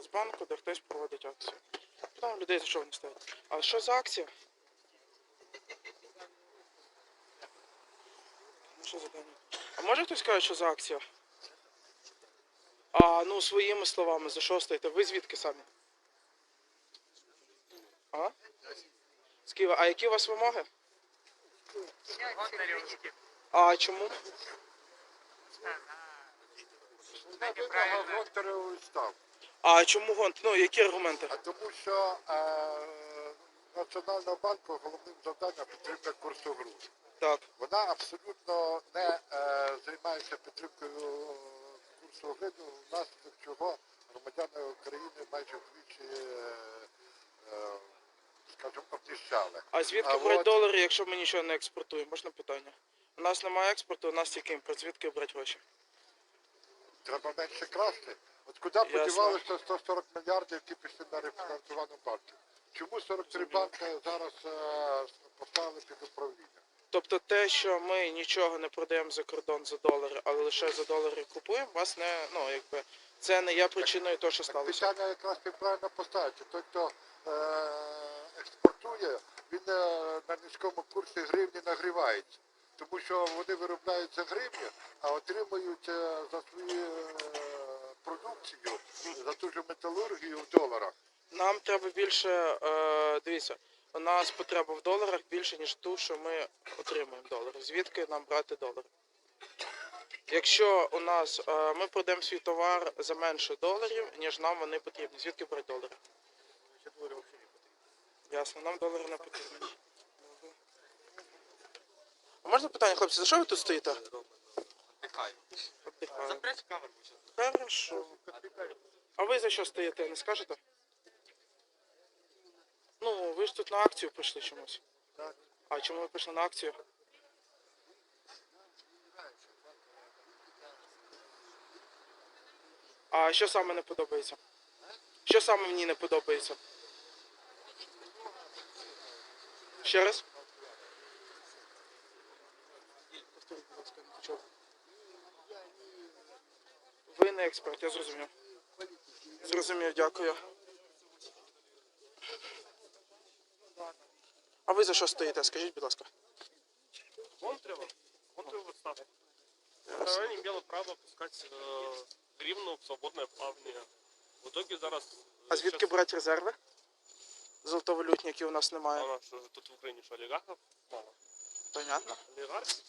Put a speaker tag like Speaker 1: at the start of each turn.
Speaker 1: Нацбанку, де хтось проводить акцію. Там людей за що вони стоять. А що за акція? Ну, що за дані? А може хтось сказати, що за акція? А, ну своїми словами, за що стоїте? Ви звідки самі? А? З Києва. А які у вас вимоги? А чому?
Speaker 2: Гонтареву відстав.
Speaker 1: А чому гонт? Ну, які аргументи?
Speaker 2: А тому що е, Національного банку головним завданням підтримка курсу гривні.
Speaker 1: Так.
Speaker 2: Вона абсолютно не е, займається підтримкою курсу гривні, внаслідок чого громадяни України майже вдвічі, е, е, скажімо, обніщали.
Speaker 1: А звідки
Speaker 2: А
Speaker 1: брати
Speaker 2: от-
Speaker 1: долари, якщо ми нічого не експортуємо? Можна питання? У нас немає експорту, у нас тільки імпорт. Звідки брати гроші?
Speaker 2: Треба менше красти. От куди подівалися 140 мільярдів, які пішли на рефінансування банків? Чому 43 банки зараз е, поставили під управління?
Speaker 1: Тобто те, що ми нічого не продаємо за кордон за долари, але лише за долари купуємо, вас не ну якби це не є причиною того, що сталося.
Speaker 2: питання якраз ти правильно поставити. Той, хто е, експортує, він е, на низькому курсі гривні нагрівається. Тому що вони виробляють за гривні, а отримують е, за свою за ту ж металургію в доларах.
Speaker 1: Нам треба більше. Е, дивіться, у нас потреба в доларах більше, ніж ту, що ми отримуємо долари. Звідки нам брати долари? Якщо у нас е, ми продаємо свій товар за менше доларів, ніж нам вони потрібні. Звідки брати долари? Ясно, нам долари не потрібні. А можна питання, хлопці, за що ви тут стоїте?
Speaker 3: Отдыхаю.
Speaker 1: Віддихаю.
Speaker 3: Запрячь камеру.
Speaker 1: Хорошо. А ви за що стоїте, не скажете? Ну, ви ж тут на акцію прийшли чомусь.
Speaker 2: Так.
Speaker 1: А чому ви прийшли на акцію? А що саме не подобається? Що саме ній не подобається? Ще раз? Ви не експерт, я зрозумів. Зрозумів, дякую. А ви за що стоїте? Скажіть, будь ласка.
Speaker 4: Вон треба. Вон треба відставити. Страна не права пускать э, гривну в свободное плавание. В итоге зараз... э,
Speaker 1: А звідки брати резерви? Золотовалютні, які у нас
Speaker 4: А у
Speaker 1: немає.
Speaker 4: нас що, тут в Україні що, олігархів мало?
Speaker 1: Понятно.
Speaker 4: Олігархів?